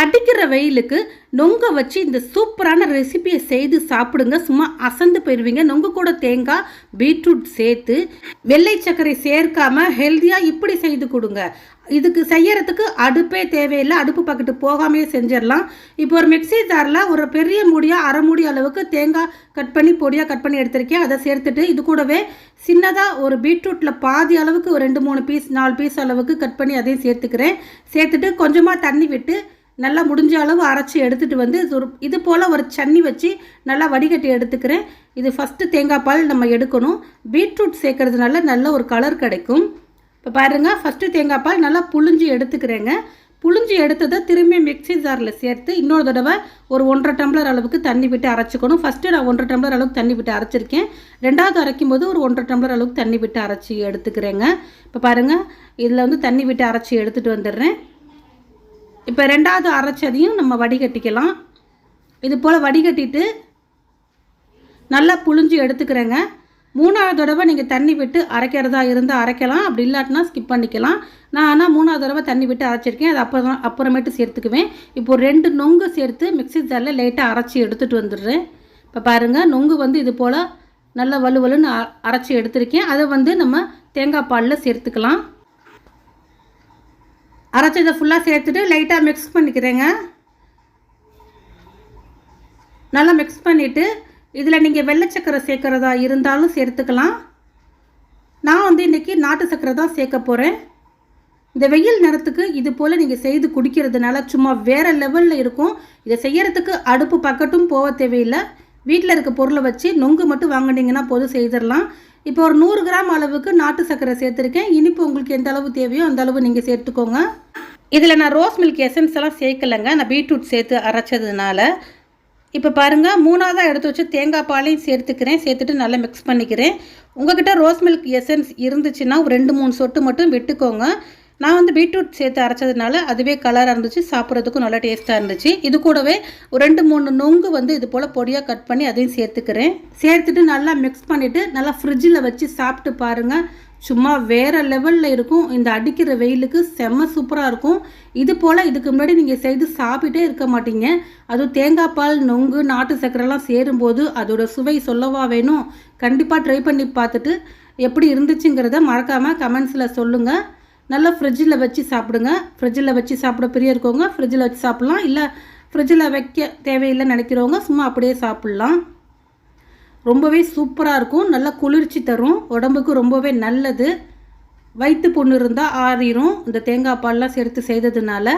அடிக்கிற வெயிலுக்கு நொங்க வச்சு இந்த சூப்பரான ரெசிபியை செய்து சாப்பிடுங்க. சும்மா அசந்து போயிடுவீங்க நொங்க கூட தேங்காய் பீட்ரூட் சேர்த்து வெள்ளை சர்க்கரை சேர்க்காம ஹெல்த்தியாக இப்படி செய்து கொடுங்க. இதுக்கு செய்யறதுக்கு அடுப்பே தேவையில்லை. அடுப்பு பக்கத்து போகாமையே செஞ்சிடலாம். இப்போ ஒரு மிக்ஸி ஜாரில் ஒரு பெரிய மூடியாக அரை மூடி அளவுக்கு தேங்காய் கட் பண்ணி பொடியாக கட் பண்ணி எடுத்திருக்கேன். அதை சேர்த்துட்டு இது கூடவே சின்னதாக ஒரு பீட்ரூட்டில் பாதி அளவுக்கு ஒரு ரெண்டு மூணு பீஸ் நாலு பீஸ் அளவுக்கு கட் பண்ணி அதையும் சேர்த்துக்கிறேன். சேர்த்துட்டு கொஞ்சமாக தண்ணி விட்டு நல்லா முடிஞ்ச அளவு அரைச்சி எடுத்துகிட்டு வந்து இது ஒரு- இது போல் ஒரு சன்னி வச்சு நல்லா வடிகட்டி எடுத்துக்கிறேன். இது ஃபஸ்ட்டு தேங்காய் பால் நம்ம எடுக்கணும். பீட்ரூட் சேர்க்கறதுனால நல்ல ஒரு கலர் கிடைக்கும். இப்போ பாருங்கள் ஃபஸ்ட்டு தேங்காய் பால் நல்லா புழிஞ்சு எடுத்துக்கிறேங்க. புழிஞ்சு எடுத்ததை திரும்பி மிக்ஸி ஜாரில் சேர்த்து இன்னொரு தடவை ஒரு ஒன்றரை டம்ளர் அளவுக்கு தண்ணி விட்டு அரைச்சிக்கணும். ஃபஸ்ட்டு நான் ஒன்றரை டம்ளர் அளவுக்கு தண்ணி விட்டு அரைச்சிருக்கேன். ரெண்டாவது அரைக்கும் போது ஒரு ஒன்றரை டம்ளர் அளவுக்கு தண்ணி விட்டு அரைச்சி எடுத்துக்கிறேங்க. இப்போ பாருங்கள் இதில் வந்து தண்ணி விட்டு அரைச்சி எடுத்துகிட்டு வந்துடுறேன். இப்போ ரெண்டாவது அரைச்சதையும் நம்ம வடிகட்டிக்கலாம். இது போல் வடிகட்டிட்டு நல்லா புழிஞ்சு எடுத்துக்கிறேங்க. மூணாவது தடவை நீங்கள் தண்ணி விட்டு அரைக்கிறதா இருந்தால் அரைக்கலாம். அப்படி இல்லாட்டினா ஸ்கிப் பண்ணிக்கலாம். நான் ஆனால் மூணாவது தடவை தண்ணி விட்டு அரைச்சிருக்கேன். அது அப்புறம் அப்புறமேட்டு சேர்த்துக்குவேன். இப்போது ரெண்டு நொங்கு சேர்த்து மிக்ஸி ஜாரில் லைட்டாக அரைச்சி எடுத்துகிட்டு வந்துடுறேன். இப்போ பாருங்கள் நொங்கு வந்து இது போல் நல்லா வலுவலுன்னு வலுன்னு அரைச்சி எடுத்திருக்கேன். அதை வந்து நம்ம தேங்காய் பாலில் சேர்த்துக்கலாம். அரைச்சதை ஃபுல்லாக சேர்த்துட்டு லைட்டாக மிக்ஸ் பண்ணிக்கிறேங்க. நல்லா மிக்ஸ் பண்ணிவிட்டு இதில் நீங்கள் வெள்ளை சக்கரை சேர்க்குறதா இருந்தாலும் சேர்த்துக்கலாம். நான் வந்து இன்றைக்கி நாட்டு சக்கரை தான் சேர்க்க போகிறேன் இந்த வெயில் நேரத்துக்கு இது போல் நீங்கள் செய்து குடிக்கிறதுனால சும்மா வேறு லெவலில் இருக்கும். இதை செய்யறதுக்கு அடுப்பு பக்கட்டும் போக தேவையில்லை. வீட்டில் இருக்க பொருளை வச்சு நொங்கு மட்டும் வாங்குனீங்கன்னா போதும் செய்திடலாம். இப்போ ஒரு நூறு கிராம் அளவுக்கு நாட்டு சக்கரை சேர்த்துருக்கேன். இனிப்பு உங்களுக்கு எந்த அளவு தேவையோ அந்த அளவு நீங்கள் சேர்த்துக்கோங்க. இதில் நான் ரோஸ் மில்க் எசன்ஸ் எல்லாம் சேர்க்கலைங்க. நான் பீட்ரூட் சேர்த்து அரைச்சதுனால. இப்போ பாருங்கள் மூணாவதாக எடுத்து வச்சு தேங்காய் பாலையும் சேர்த்துக்கிறேன். சேர்த்துட்டு நல்லா மிக்ஸ் பண்ணிக்கிறேன். உங்ககிட்ட ரோஸ் மில்க் எசன்ஸ் இருந்துச்சுன்னா ஒரு ரெண்டு மூணு சொட்டு மட்டும் விட்டுக்கோங்க. நான் வந்து பீட்ரூட் சேர்த்து அரைச்சதுனால அதுவே கலராக இருந்துச்சு சாப்பிட்றதுக்கும் நல்லா டேஸ்ட்டாக இருந்துச்சு. இது கூடவே ஒரு ரெண்டு மூணு நொங்கு வந்து இது போல் பொடியாக கட் பண்ணி அதையும் சேர்த்துக்கிறேன். சேர்த்துட்டு நல்லா மிக்ஸ் பண்ணிவிட்டு நல்லா ஃப்ரிட்ஜில் வச்சு சாப்பிட்டு பாருங்கள் சும்மா வேறு லெவலில் இருக்கும். இந்த அடிக்கிற வெயிலுக்கு செம்ம சூப்பராக இருக்கும். இது போல் இதுக்கு முன்னாடி நீங்கள் செய்து சாப்பிட்டே இருக்க மாட்டீங்க. அதுவும் தேங்காய் பால் நொங்கு நாட்டு சக்கரைலாம் சேரும்போது அதோட சுவை சொல்லவா வேணும்? கண்டிப்பாக ட்ரை பண்ணி பார்த்துட்டு எப்படி இருந்துச்சுங்கிறத மறக்காமல் கமெண்ட்ஸில் சொல்லுங்கள் நல்லா ஃப்ரிட்ஜில் வச்சு சாப்பிடுங்க. ஃப்ரிட்ஜில் வச்சு சாப்பிட பெரிய இருக்கவங்க ஃப்ரிட்ஜில் வச்சு சாப்பிட்லாம். இல்லை ஃப்ரிட்ஜில் வைக்க தேவையில்லை நினைக்கிறவங்க சும்மா அப்படியே சாப்பிட்லாம். ரொம்பவே சூப்பராக இருக்கும். நல்லா குளிர்ச்சி தரும். உடம்புக்கு ரொம்பவே நல்லது. வயிற்று புண்ணு இருந்தால் ஆறிரும். இந்த தேங்காய் பால்லாம் சேர்த்து செய்ததுனால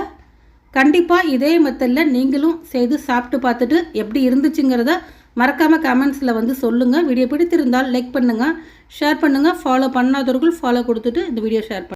கண்டிப்பாக இதே மெத்தடில் நீங்களும் செய்து சாப்பிட்டு பார்த்துட்டு எப்படி இருந்துச்சுங்கிறத மறக்காமல் கமெண்ட்ஸில் வந்து சொல்லுங்கள் வீடியோ பிடித்திருந்தால் லைக் பண்ணுங்கள் ஷேர் பண்ணுங்கள் ஃபாலோ பண்ணாதவர்கள் ஃபாலோ கொடுத்துட்டு இந்த வீடியோ ஷேர் பண்ணுங்கள்